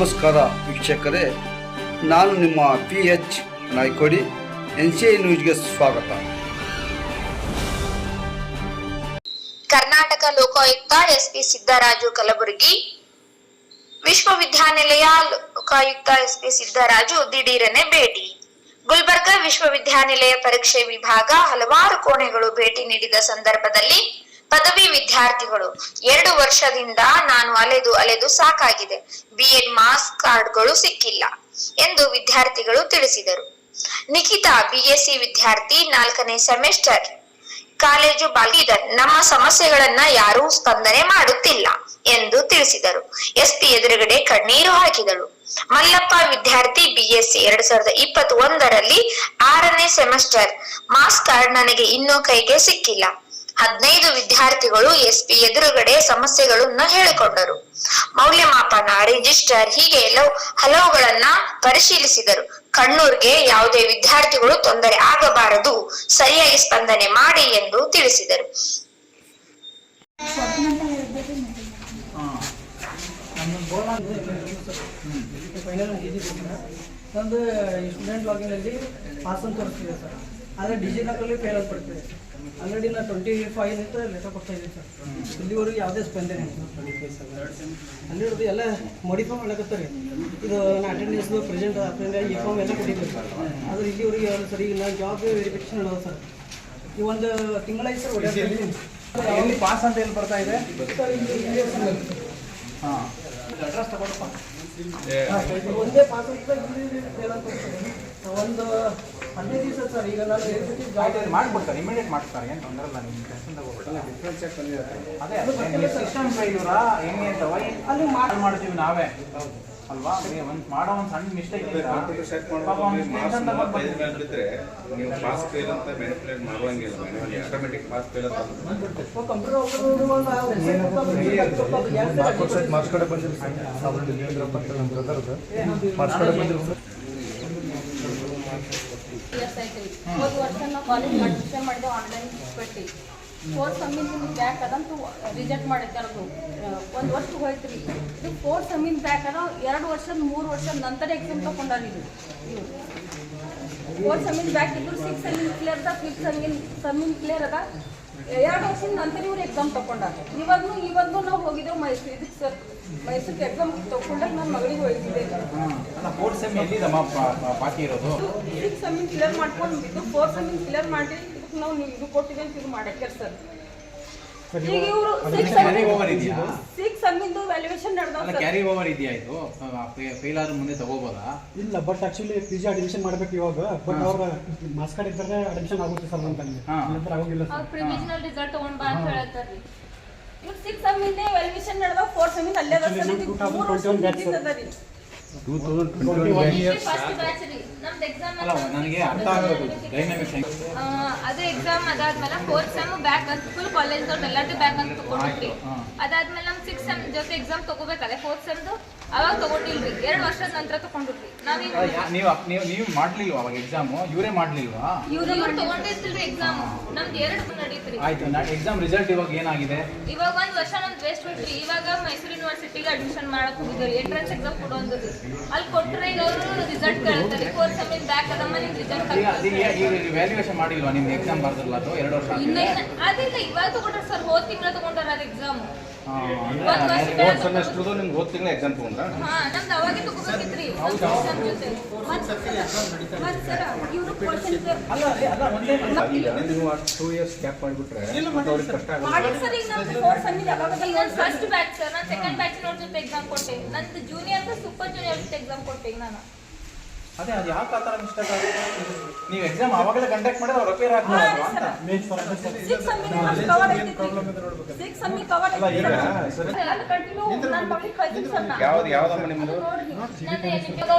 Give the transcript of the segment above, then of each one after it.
ನಮಸ್ಕಾರ ವೀಕ್ಷಕರೇ, ನಾನು ನಿಮ್ಮ P H Naikodi, N C I ನ್ಯೂಸ್ಗೆ ಸ್ವಾಗತ. ಕರ್ನಾಟಕ ಲೋಕಾಯುಕ್ತ ಎಸ್ಪಿ ಸಿದ್ದರಾಜು ಕಲಬುರಗಿ, ವಿಶ್ವವಿದ್ಯಾನಿಲಯ ಲೋಕಾಯುಕ್ತ ಎಸ್ಪಿ ಸಿದ್ದರಾಜು ದಿಢೀರನೆ ಭೇಟಿ. ಗುಲ್ಬರ್ಗಾ ವಿಶ್ವವಿದ್ಯಾನಿಲಯ ಪರೀಕ್ಷೆ ವಿಭಾಗ ಹಲವಾರು ಕೋಣೆಗಳು ಭೇಟಿ ನೀಡಿದ ಸಂದರ್ಭದಲ್ಲಿ ಪದವಿ ವಿದ್ಯಾರ್ಥಿಗಳು. ಎರಡು ವರ್ಷದಿಂದ ನಾನು ಅಲೆದು ಅಲೆದು ಸಾಕಾಗಿದೆ. ಬಿ ಎಡ್ ಮಾಸ್ ಕಾರ್ಡ್ಗಳು ಸಿಕ್ಕಿಲ್ಲ ಎಂದು ವಿದ್ಯಾರ್ಥಿಗಳು ತಿಳಿಸಿದರು. ನಿಖಿತಾ ಬಿಎಸ್ಸಿ ವಿದ್ಯಾರ್ಥಿ ನಾಲ್ಕನೇ ಸೆಮಿಸ್ಟರ್. ಕಾಲೇಜು ಬಾಗಿದರ್ ನಮ್ಮ ಸಮಸ್ಯೆಗಳನ್ನ ಯಾರೂ ಸ್ಪಂದನೆ ಮಾಡುತ್ತಿಲ್ಲ ಎಂದು ತಿಳಿಸಿದರು. ಎಸ್ಪಿ ಎದುರುಗಡೆ ಕಣ್ಣೀರು ಹಾಕಿದಳು. ಮಲ್ಲಪ್ಪ ವಿದ್ಯಾರ್ಥಿ ಬಿಎಸ್ಸಿ ಎರಡ್ ಸಾವಿರದ ಇಪ್ಪತ್ತ್ ಒಂದರಲ್ಲಿ ಆರನೇ ಸೆಮಿಸ್ಟರ್. ಮಾಸ್ ಕಾರ್ಡ್ ನನಗೆ ಇನ್ನೂ ಕೈಗೆ ಸಿಕ್ಕಿಲ್ಲ. ಹದಿನೈದು ವಿದ್ಯಾರ್ಥಿಗಳು ಎಸ್ಪಿ ಎದುರುಗಡೆ ಸಮಸ್ಯೆಗಳನ್ನ ಹೇಳಿಕೊಂಡರು. ಮೌಲ್ಯಮಾಪನ, ರಿಜಿಸ್ಟರ್ ಹೀಗೆ ಎಲ್ಲವೂ ಹಲವುಗಳನ್ನ ಪರಿಶೀಲಿಸಿದರು. ಕಣ್ಣೂರ್ಗೆ ಯಾವುದೇ ವಿದ್ಯಾರ್ಥಿಗಳು ತೊಂದರೆ ಆಗಬಾರದು, ಸರಿಯಾಗಿ ಸ್ಪಂದನೆ ಮಾಡಿ ಎಂದು ತಿಳಿಸಿದರು. ಸ್ಟೂಡೆಂಟ್ ಲಾಗಿನಲ್ಲಿ ಪಾಸ್ ಅಂತ ತೋರಿಸ್ತಿದೆ ಸರ್ ಆದರೆ ಡಿಜಿ ಲಾಕಲ್ಲಿ ಫೇಲ್ ಅಂತ ಬರ್ತಿದೆ ಆಲ್ರೆಡಿ ನಾನು ಟ್ವೆಂಟಿ ಫೈವ್ ಅಂತ ಲೆಟರ್ ಕೊಡ್ತಾ ಇದ್ದೀನಿ ಸರ್. ಇಲ್ಲಿವರೆಗೂ ಯಾವುದೇ ಸ್ಪಂದನೆ ಅಲ್ಲಿರೋದು ಎಲ್ಲ ಮಾಡಿಫೈ ಮಾಡಕತ್ತಾರೆ. ಇದು ನಾನು ಅಟೆಂಡೆನ್ಸ್ ಪ್ರೆಸೆಂಟ್ ಅಟೆಂಡ್ ಈ ಫಾರ್ಮ್ ಎಲ್ಲ ಕೊಟ್ಟಿದ್ದೀವಿ ಆದರೆ ಇಲ್ಲಿವರೆಗೆ ಸರ್ ಸರಿ ನಾನು ಜಾಬ್ ವೆರಿಫಿಕೇಶನ್ ಅದಾವ ಸರ್. ಈ ಒಂದು ತಿಂಗಳಾಯ್ತು ಸರ್ ಒಳ್ಳೆ ಪಾಸ್ ಅಂತ ಏನು ಬರ್ತಾ ಇದೆ? ಹಾಂ. ಅಡ್ರೆಸ್ ತಗೊಳಪ್ಪ ಒಂದೇ ಪಾಸ್. ಒಂದು ಹದಿನೈದು ದಿವಸ ಸರ್ ಈಗ ನಾನು ಇಮಿಡಿಯೇಟ್ ಮಾಡ್ತಾರೆ ಏನು ತೊಂದರೆ ಇಲ್ಲ ನಿಮ್ಮ ಅದೇ ಅದೇ ಸಿಸ್ಟಮ್ ಫೈಲ್ಯೂರಾ ಹೆಂಗೆ ಅಂತವ ಅಲ್ಲಿ ಮಾಡಿ ಮಾಡ್ತೀವಿ ನಾವೇ. ಅಲ್ವಾ? ಒಂದು ಮಾಡೋ ಒಂದು ಸಣ್ಣ ಮಿಸ್ಟೇಕ್ ನೀವು ಪಾಸ್ ಫೇಲ್ ಅಂತ ಮ್ಯಾನಿಪುಲೇಟ್ ಮಾಡುವಂಗಿಲ್ಲ ಮ್ಯಾನುವಲಿ ಆಟೋಮೆಟಿಕ್ ಪಾಸ್ ಫೇಲ್ ಅಂತ ಮಾರ್ಕ್ಸ್ ಕಡೆ ಬಂದಿಲ್ಲ ಮಾರ್ಕ್ಸ್ ಕಡೆ ಬಂದಿಲ್ಲ ಇಯರ್ಸ್ ಹೋದ ವರ್ಷ ನಾವು ಕಾಲೇಜ್ ಅಡ್ಮಿಷನ್ ಮಾಡಿದ್ದೆ ಆನ್ಲೈನ್ ಬಿಟ್ಟು ಫೋರ್ ಸಮ್ಮಿಂದ ನಿಮ್ಗೆ ಬ್ಯಾಕ್ ಅದಂತೂ ರಿಜೆಕ್ಟ್ ಮಾಡಿದ್ದಾರೆ ಅದು ಒಂದು ವರ್ಷ ಹೋಯ್ತು ರೀ ಇದು ಫೋರ್ ಸಮ್ಮಿನ್ ಬ್ಯಾಕ್ ಅದ, ಎರಡು ವರ್ಷದ ಮೂರು ವರ್ಷದ ನಂತರ ಎಕ್ಸಾಮ್ ತಗೊಂಡಾರ ಇದು ಫೋರ್ ಸಮ್ಮಿನ್ ಬ್ಯಾಕ್ ಇದ್ರು ಸಿಕ್ಸ್ ಸಮ್ಮಿನ್ ಕ್ಲಿಯರ್ ಅದ ಫಿಫ್ತ್ ಸಮ್ಮಿನ್ ಸಮ್ಮಿನ ಕ್ಲಿಯರ್ ಅದ. ಎರಡು ವರ್ಷ ನಂತರ ಇವ್ರು ಎಕ್ಸಾಮ್ ತಗೊಂಡಾರ ಇವಾಗೂ ಇವತ್ತು ನಾವು ಹೋಗಿದ್ದೆವು ಮೈಸೂರು ಇದಕ್ಕೆ ಸರ್ ಮೈಸೂರಿಗೆ ಎಕ್ಸಾಮ್ ತಗೊಂಡಾಗ ನಮ್ಮ ಮಗಳಿಗೆ ಹೋಗಿದ್ದೆ ಫೋರ್ತ್ ಸೆಮ್ ಎಲ್ಲಿದಮ್ಮ ಬಾಕಿ ಇರೋದು? ಇದಕ್ಕೆ ಸೆಮಿನ್ ಕ್ಲಿಯರ್ ಮಾಡ್ಕೊಂಡು ಇದು ಫೋರ್ ಸೆಮಿನ್ ಕ್ಲಿಯರ್ ಮಾಡಿ ಇದಕ್ಕೆ ನಾವು ನೀವು ಇದು ಕೊಟ್ಟಿದ್ದೇವೆ ಅಂತ ಇದು ಮಾಡಕ್ಕೆ ಸರ್. ಈಗ ಇವರು ಸಿಕ್ಸ್ ಕ್ಯಾರಿ ಓವರ್ ಇದೆಯಾ? ಸಿಕ್ಸ್ ಸೆಮಿಂದು ವ್ಯಾಲ್ಯೂಯೇಷನ್ ಅಲ್ಲ ನಡೆದ ಕ್ಯಾರಿ ಓವರ್ ಇದೆಯಾ ಇದು? ಫೇಲ್ ಆದ್ರೂ ಮುಂದೆ ತಗೋಬೋದಾ? ಇಲ್ಲ but actually P G admission ಮಾಡ್ಬೇಕು ಇವಾಗ. ಬಟ್ ಅವ್ರ ಮಾಸ್ ಕಾರ್ಡ್ ಇದ್ದರೆ ಅಡ್ಮಿಷನ್ ಆಗುತ್ತೆ ಸರ್ ಅಂತ. ನಂತರ ಆಗೋಗಿಲ್ಲ ಅವ್ರು ಸರ್ ಪ್ರಿವಿಷನಲ್ ರಿಸಲ್ಟ್ ತಗೊಂಡ್ ಬಾ ಅಂತ ಇವ್ರು ಸಿಕ್ಸ್ ಸೆಮಿಂದೇ ವ್ಯಾಲ್ಯೂಯೇಷನ್ ನಡೆದ ಫೋರ್ ಸೆಮಿನ್ ಅಲ್ಲೇ ಅದ ಸರ್. ಮೂರು ವರ್ಷ ಮುಗ್ದಿದ್ದು ತೌಸಂಡ್ ಟ್ವೆಂಟಿ ಫಸ್ಟ್ ಬ್ಯಾಚ್ ರೀ. ನಮ್ದು ಎಕ್ಸಾಮ್ ಅಲ್ಲ. ನನಗೆ ಅರ್ಥ ಆಗೋದು ಡೈನಾಮಿಕ್ಸ್ ಹೆಂಗೆ ಆ, ಅದು ಎಕ್ಸಾಮ್ ಅದಾದ್ಮೇಲೆ ಫೋರ್ತ್ ಸೆಮ್ ಬ್ಯಾಕ್ ಅಂತ ಫುಲ್ ಕಾಲೇಜ್ ದೊಡ್ಡ ಎಲ್ಲರದ್ದು ಬ್ಯಾಕ್ ಅಂತ ತಗೊಂಡ್ರಿ ಹಾ. ಅದಾದ್ಮೇಲೆ ನಮ್ ಸಿಕ್ಸ್ ಸೆಮ್ ಜೊತೆ ಎಕ್ಸಾಮ್ ತಗೋಬೇಕಲ್ಲ ಫೋರ್ತ್ ಸೆಮ್ದು ಅವಾಗ ತಗೊಂಡಿಲ್ರಿ. ಎರಡು ವರ್ಷದ ನಂತರ ನಾವೀಗ ಯಾ- ನೀವು ನೀವು ನೀವು ಮಾಡ್ಲಿಲ್ವಾ ಅವಾಗ ಎಕ್ಸಾಮ್ ಇವರೇ ಮಾಡ್ಲಿಲ್ವಾ? ಇವ್ರು ಇವ್ರು ತಗೊಂಡಿರ್ತಿಲ್ರಿ ಎಕ್ಸಾಮ್ ನಮ್ದು ಎರಡು ನಡೀತ್ರಿ. ಆಯ್ತು ಎಕ್ಸಾಮ್ ರಿಸಲ್ಟ್ ಇವಾಗ ಏನಾಗಿದೆ? ಇವಾಗ ಒಂದ್ ವರ್ಷ ನಮ್ದು ವೇಸ್ಟ್ ಬಿಟ್ರಿ. ಇವಾಗ ಮೈಸೂರು ಯೂನಿವರ್ಸಿಟಿಗೆ ಅಡ್ಮಿಷನ್ ಮಾಡಕ್ ಹೋಗಿದ್ರಿ ಎಂಟ್ರೆನ್ಸ್ ಎಕ್ಸಾಮ್ ಕೊಡೋದು ಅಲ್ಲಿ ಕೊಟ್ರೆ ಈಗ ಅವರು ರಿಸಲ್ಟ್ ಕೇಳ್ತಾರೆ. ಫೋರ್ತ್ ಸೆಮಿನ್ ಬ್ಯಾಕ್ ಅದಮ್ಮ ನಿಮ್ ರಿಸಲ್ಟ್ ಈಗ ಅದೀಗ ಈಗ ವ್ಯಾಲ್ಯೂಯೇಷನ್ ಮಾಡಿಲ್ವಾ ನಿಮ್ಗೆ ಎಕ್ಸಾಮ್ ಬರ್ದಿಲ್ಲ ಅದು ಎರಡು ವರ್ಷ ಆಗಿದೆ ಇನ್ನ- ಅದಿಲ್ಲ ಇವಾಗ ತಗೊಂಡ್ರ ಸರ್ ಹೋದ್ ತಿಂಗಳ ತಗೊಂಡಾರ ಅದು ಎಕ್ಸಾಮ್ ಹಾ, ಒಂದ್ ಅಂದ್ರೆ ವರ್ಷ ಫೋರ್ತ್ ಸೆಮಿಸ್ಟರ್ದು ನಿಮ್ಗೆ ಹೋದ ತಿಂಗಳ ಎಕ್ಸಾಮ್ ತಗೊಂಡ್ರ ಹಾ ನಮ್ದು ಅವಾಗೆ ತಗೋಬೇಕಿತ್ರಿ. ನೀವು ಟೂ ಇಯರ್ಸ್ ಗ್ಯಾಪ್ ಮಾಡಿಬಿಟ್ರೆ ಅವ್ರಿಗೆ ಕಷ್ಟ ಆಗುತ್ತೆ. ಫಸ್ಟ್ ಬ್ಯಾಚ್ ಸರ್ ನಾನು ಸೆಕೆಂಡ್ ಬ್ಯಾಚ್ ನೋಡ್ ಜೊತೆ ಎಕ್ಸಾಮ್ ಕೊಟ್ಟೆ. ನಂದು ಜೂನಿಯರ್ ಸೂಪರ್ ಜೂನಿಯರ್ ಜೊತೆ ಎಕ್ಸಾಮ್ ಕೊಟ್ಟೆ ನಾನು. ಅದೇ ಅದು ಯಾಕೆ ಆ ಥರ ಮಿಸ್ಟೇಕ್ ಆಗುತ್ತೆ ನೀವು ಎಕ್ಸಾಮ್ ಅವಾಗಲೇ ಕಂಡಕ್ಟ್ ಮಾಡಿದ್ರೆ ಅವ್ರು ಅಪೇರ್ ಆಗ್ಬೋದು ಅಂತ. ಕವರ್ ಐತಿ ಸಿಕ್ಸ್ ಸೆಮಿನ್ ಕವರ್ ಅಲ್ಲ, ಈಗ ಸರಿ. ನಾನು ಕಂಟಿನ್ಯೂ ನಾನು ಪಬ್ಲಿಕ್ ಕಳ್ಸಿನಿ ಸರ್ ನಾ ಯಾವ್ದು ಯಾವ್ದಮ್ಮ ನಿಮ್ಮದು?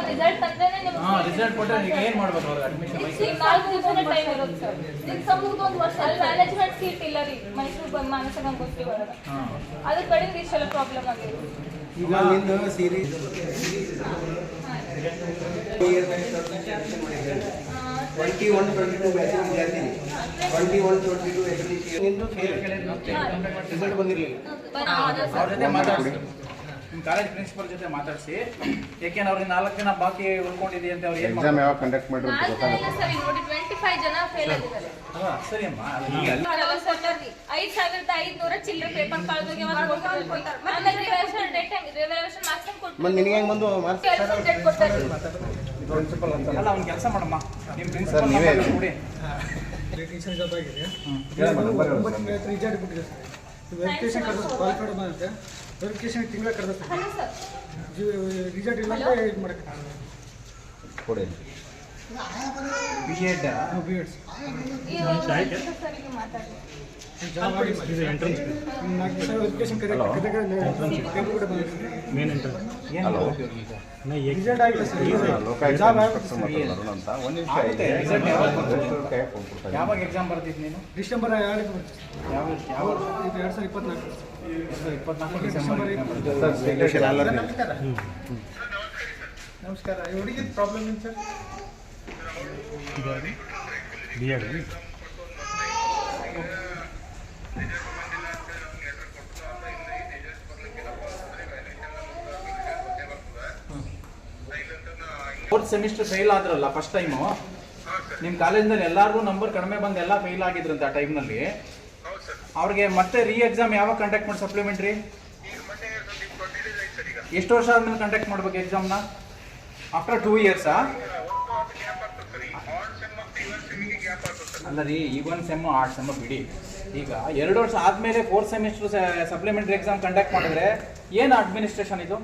ರಿಸಲ್ಟ್ ತಂದ್ರೇನೆ ನಿಮ್ಗೆ ಹಾಂ ರಿಸಲ್ಟ್ ಕೊಟ್ಟರೆ ಈಗ ಏನು ಮಾಡ್ಬೇಕು ಅವ್ರಿಗೆ ಅಡ್ಮಿಷನ್ ಸಿಕ್ಸ್ ನಾಲ್ಕು ದಿನ ಟೈಮ್ ಇರುತ್ತೆ ಸರ್ ಸಿಕ್ಸ್ ಸಮ್ದು ಒಂದು ವರ್ಷ ಅಲ್ಲಿ ಮ್ಯಾನೇಜ್ಮೆಂಟ್ ಸೀಟ್ ಇಲ್ಲ ರೀ. ಮೈಸೂರು ಮಾನಸ ಗಂಗೋತ್ರಿ ಹಾಂ. ಅದ್ರ ಕಡೆಗೆ ಇಷ್ಟೆಲ್ಲ ಪ್ರಾಬ್ಲಮ್ ಆಗಿದೆ ಈಗ ನಿಂದು series twenty one twenty two batch ವಿದ್ಯಾರ್ಥಿ ಟ್ವೆಂಟಿ ಒನ್ ಟ್ವೆಂಟಿ ಟು ನಿಂದು ಫೇಲ್ ರಿಸಲ್ಟ್ ಬಂದಿರಲಿಲ್ಲ ಅವ್ರ ಜೊತೆ ಮಾತಾಡಿ ನಿಮ್ಮ ಕಾಲೇಜ್ ಪ್ರಿನ್ಸಿಪಲ್ ಜೊತೆ ಮಾತಾಡಿಸಿ. ಯಾಕೆಂದ್ರೆ ಅವ್ರಿಗೆ ನಾಲ್ಕು ದಿನ ಬಾಕಿ ಉಳ್ಕೊಂಡಿದೆ ಅಂತ ಅವ್ರು ಏನು ಎಕ್ಸಾಮ್ ಯಾವಾಗ ಕಂಡಕ್ಟ್ ಮಾಡಿದ್ರು ಅಂತ ಗೊತ್ತಾಗುತ್ತೆ ಜನ ಸರಿ ನೋಡಿ ಟ್ವೆಂಟಿ ಫೈವ್ ಜನ ಫೇಲ್ ಆಗಿದ್ದಾರೆ. ಹಾ ಸರಿ ಅಮ್ಮ ಐದು ಈಗ ಅಲ್ಲಿ ಸಾವಿರದ ಐದ್ನೂರ ಚಿಲ್ಲರೆ ಪೇಪರ್ ಕಳೆದೋಗಿ ಆಮೇಲೆ ರಿವಲ್ಯೂಷನ್ ಡೇಟ್ ರಿವರ್ಷನ್ ಮಾರ್ಕ್ಸ್ ಕೊಟ್ಟು ನಿನಗೆ ಹೆಂಗ್ ಬಂದು ಮಾರ್ಕ್ಸ್ ಡೇಟ್ ಕೊಡ್ತಾರೆ ಅಲ್ಲ ಅವ್ನು ಕೆಲಸ ಮಾಡಮ್ಮ. ನಿಮ್ಮ ಪ್ರಿನ್ಸಿಪಲ್ ನೀವೇ ಕೊಡಿ ಟೀಚರ್ ಜಾಬ್ ಆಗಿದೆ. ರಿಸಲ್ಟ್ ಕೊಟ್ಟಿದೆ ಸರ್. ವೆರಿಫಿಕೇಶನ್ ಕ್ವಾಲಿಫೈಡ್ ವೆರಿಫಿಕೇಶನ್ ತಿಂಗಳ ಕರೆದ ಸರ್. Hello sir. ರಿಸಲ್ಟ್ ಇಲ್ಲ ಅಂದ್ರೆ ಇದು ಮಾಡಕ್ಕೆ ಕೊಡಿ. ಬಿ ಎಡ್ ಬಿ ಎಡ್ಸ್ ಏನು ಯಾವಾಗ ಎಕ್ಸಾಮ್ ಬರ್ತಿದ್ದು ನೀನು ಡಿಸೆಂಬರ್ ಬರ್ತದೆ ಯಾವ ಯಾವ ಇದು ಎರಡು ಎಲ್ಲರಿಗೂ. ನಮಸ್ಕಾರ ಹುಡುಗಿದ ಪ್ರಾಬ್ಲಮ್ ಏನು ಸರ್ ಫೋರ್ತ್ ಸೆಮಿಸ್ಟರ್ ಫೇಲ್ ಆದ್ರಲ್ಲ ಫಸ್ಟ್ ಟೈಮು ನಿಮ್ಮ ಕಾಲೇಜ್ನಲ್ಲಿ ಎಲ್ಲರಿಗೂ ನಂಬರ್ ಕಡಿಮೆ ಬಂದು ಎಲ್ಲ ಫೇಲ್ ಆಗಿದ್ರಂತೆ ಆ ಟೈಮ್ನಲ್ಲಿ ಅವ್ರಿಗೆ ಮತ್ತೆ ರೀ ಎಕ್ಸಾಮ್ ಯಾವಾಗ ಕಂಡಕ್ಟ್ ಮಾಡಿ ಸಪ್ಲಿಮೆಂಟ್ರಿ ಎಷ್ಟು ವರ್ಷ ಆದ್ಮೇಲೆ ಕಂಡಕ್ಟ್ ಮಾಡ್ಬೇಕು ಎಕ್ಸಾಮ್ನ ಆಫ್ಟರ್ ಟೂ ಇಯರ್ಸಾ ಅಲ್ಲ ರೀ ಈ ಒಂದು ಸೆಮ್ಮು ಆರ್ಟ್ ಸೆಮ್ಮ ಬಿಡಿ. ಈಗ ಎರಡು ವರ್ಷ ಆದಮೇಲೆ fourth semester supplementary exam conduct ಮಾಡಿದ್ರೆ ಏನು ಅಡ್ಮಿನಿಸ್ಟ್ರೇಷನ್ ಇದು?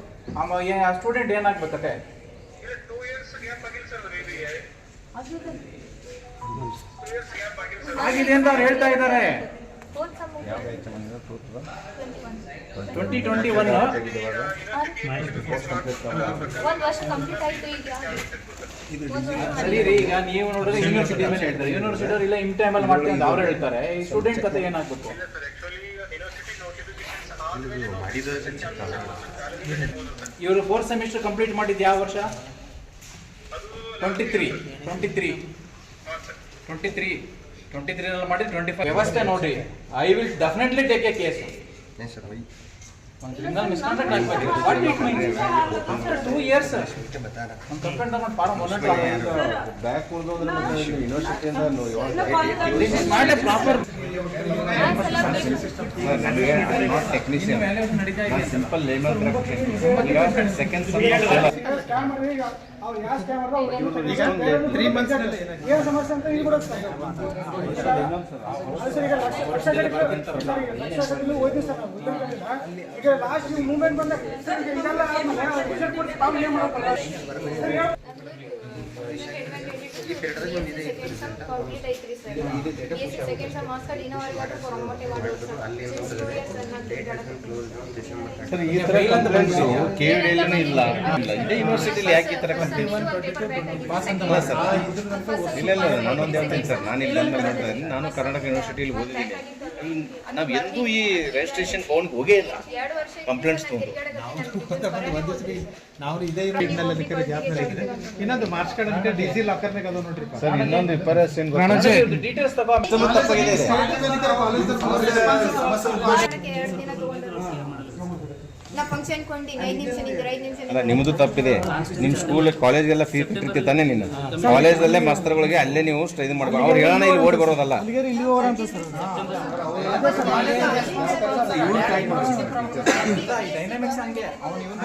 ಆ ಸ್ಟೂಡೆಂಟ್ ಏನಾಗ್ಬೇಕತ್ತೆ? ಆಗಿದೆ ಅಂತ ಅವ್ರು ಹೇಳ್ತಾ ಇದ್ದಾರೆ. ಯಾವ ಟ್ವೆಂಟಿ ಟ್ವೆಂಟಿ ಒನ್ ವರ್ಷ ಕಂಪ್ಲೀಟ್ ಆಯ್ತು ಈಗ. ಸರಿ ರೀ ಈಗ ನೀವು ನೋಡಿದ್ರೆ ಯೂನಿವರ್ಸಿಟಿ ಮೇಲೆ ಹೇಳ್ತಾರೆ. ಯೂನಿವರ್ಸಿಟಿ ಅವ್ರು ಇಲ್ಲ ಇನ್ ಟೈಮಲ್ಲಿ ಮಾಡ್ತೀವಿ ಅಂತ ಅವ್ರು ಹೇಳ್ತಾರೆ. ಈ ಸ್ಟೂಡೆಂಟ್ ಕತೆ ಏನಾಗಬೇಕು? ಇವರು ಫೋರ್ತ್ ಸೆಮಿಸ್ಟರ್ ಕಂಪ್ಲೀಟ್ ಮಾಡಿದ್ದು ಯಾವ ವರ್ಷ? Twenty three twenty three twenty three twenty ತ್ರೀನಲ್ಲಿ ಮಾಡಿ ಟ್ವೆಂಟಿ ಫೈವ್ ವ್ಯವಸ್ಥೆ ನೋಡ್ರಿ I will definitely take a case back ಯೂನಿವರ್ಸಿಟಿಯಿಂದ this not technician ನಾನು ಸಿಂಪಲ್ ಈಗ ಸೆಕೆಂಡ್ ತ್ರೀ ಏನು ಸಮಸ್ಯೆ ಅಂತ ಬಿಡೋದು ಸರ್ ಈಗ ಸರ್ ಸರ್ ಲಾಸ್ಟ್ ಮೂವ್ಮೆಂಟ್ ಬಂದ ಸರ್ ಇದೆಲ್ಲ ರಿಸಲ್ಟ್ ಕೊಟ್ಟು ತಾವು ಏನ್ ಮಾಡಕ್ಕಲ್ಲ ಸರ್ ಈಗ ಕಂಪ್ಲೀಟ್ ಐತ್ರಿ sir second sir marks card ಇನ್ನೋವರೆಗಾದ್ರೂ ಪ್ರಮೋಟೇ ಮಾಡೋದು ಸರ್ ಈ ಥರ ಕಂಪ್ಲೇಂಟ್ಸು ಕೆ ವಿ ಇಲ್ಲ ಇಲ್ಲ ಇದೇ ಯೂನಿವರ್ಸಿಟಿಲಿ ಯಾಕೆ ಈ ಕಂಪ್ಲೇಂಟ್ ಸರ್ ಇಲ್ಲ ಇಲ್ಲ ನಾನೊಂದು ಹೇಳ್ತೀನಿ ಸರ್ ನಾನು ಇಲ್ಲ ನಾನು ಕರ್ನಾಟಕ ಯೂನಿವರ್ಸಿಟಿಲಿ ಓದಿದ್ದೀನಿ. ನಾವು ಎಂದೂ ಈ ರಿಜಿಸ್ಟ್ರೇಷನ್ ಫೋನ್ಗೆ ಹೋಗೇ ಇಲ್ಲ. ಕಂಪ್ಲೇಂಟ್ಸ್ ತಗೊಂಡು. ನಾವು ಇದೇ ಇರೋ ಬೇಕಾದ್ರೆ ಇದ್ರೆ ಇನ್ನೊಂದು ಮಾರ್ಚ್ ಕಾರ್ಡ್ ಅಂತ ಡಿಜಿ ಲಾಕರ್ನಾಗ ಅದ ನೋಡ್ರಿ ಸರ್ ಇನ್ನೊಂದು ವಿಪರ್ಯಾಸ ಏನು ಡೀಟೇಲ್ಸ್ ತಗೋ. ತಪ್ಪಾಗಿದೆ ಇದೆ. ವಾರಕ್ಕೆ ಎರಡು ದಿನ ತಗೊಂಡ್ರು ನಾ ಫಂಕ್ಷನ್ ಕೊಂಡಿನಿ ಐದು ನಿಮಿಷ ನಿಂದ್ರೆ ಐದು ನಿಮಿಷ ಅಲ್ಲ ನಿಮ್ಮದು ತಪ್ಪಿದೆ. ನಿಮ್ಮ ಸ್ಕೂಲ್ ಕಾಲೇಜ್ಗೆಲ್ಲ ಫೀಸ್ ಕಟ್ಟಿರ್ತೀವಿ ತಾನೇ ನೀನು ಕಾಲೇಜಲ್ಲೇ ಮಾಸ್ತರ್ಗಳಿಗೆ ಅಲ್ಲೇ ನೀವು ಇದು ಮಾಡ್ಬೇಕು. ಅವ್ರು ಹೇಳೋಣ ಇಲ್ಲಿ ಓಡಿ ಬರೋದಲ್ಲ. ಡೈನಾಮಿಕ್ಸ್ ಹಂಗೆ. ಅವ್ನು ಇವನ್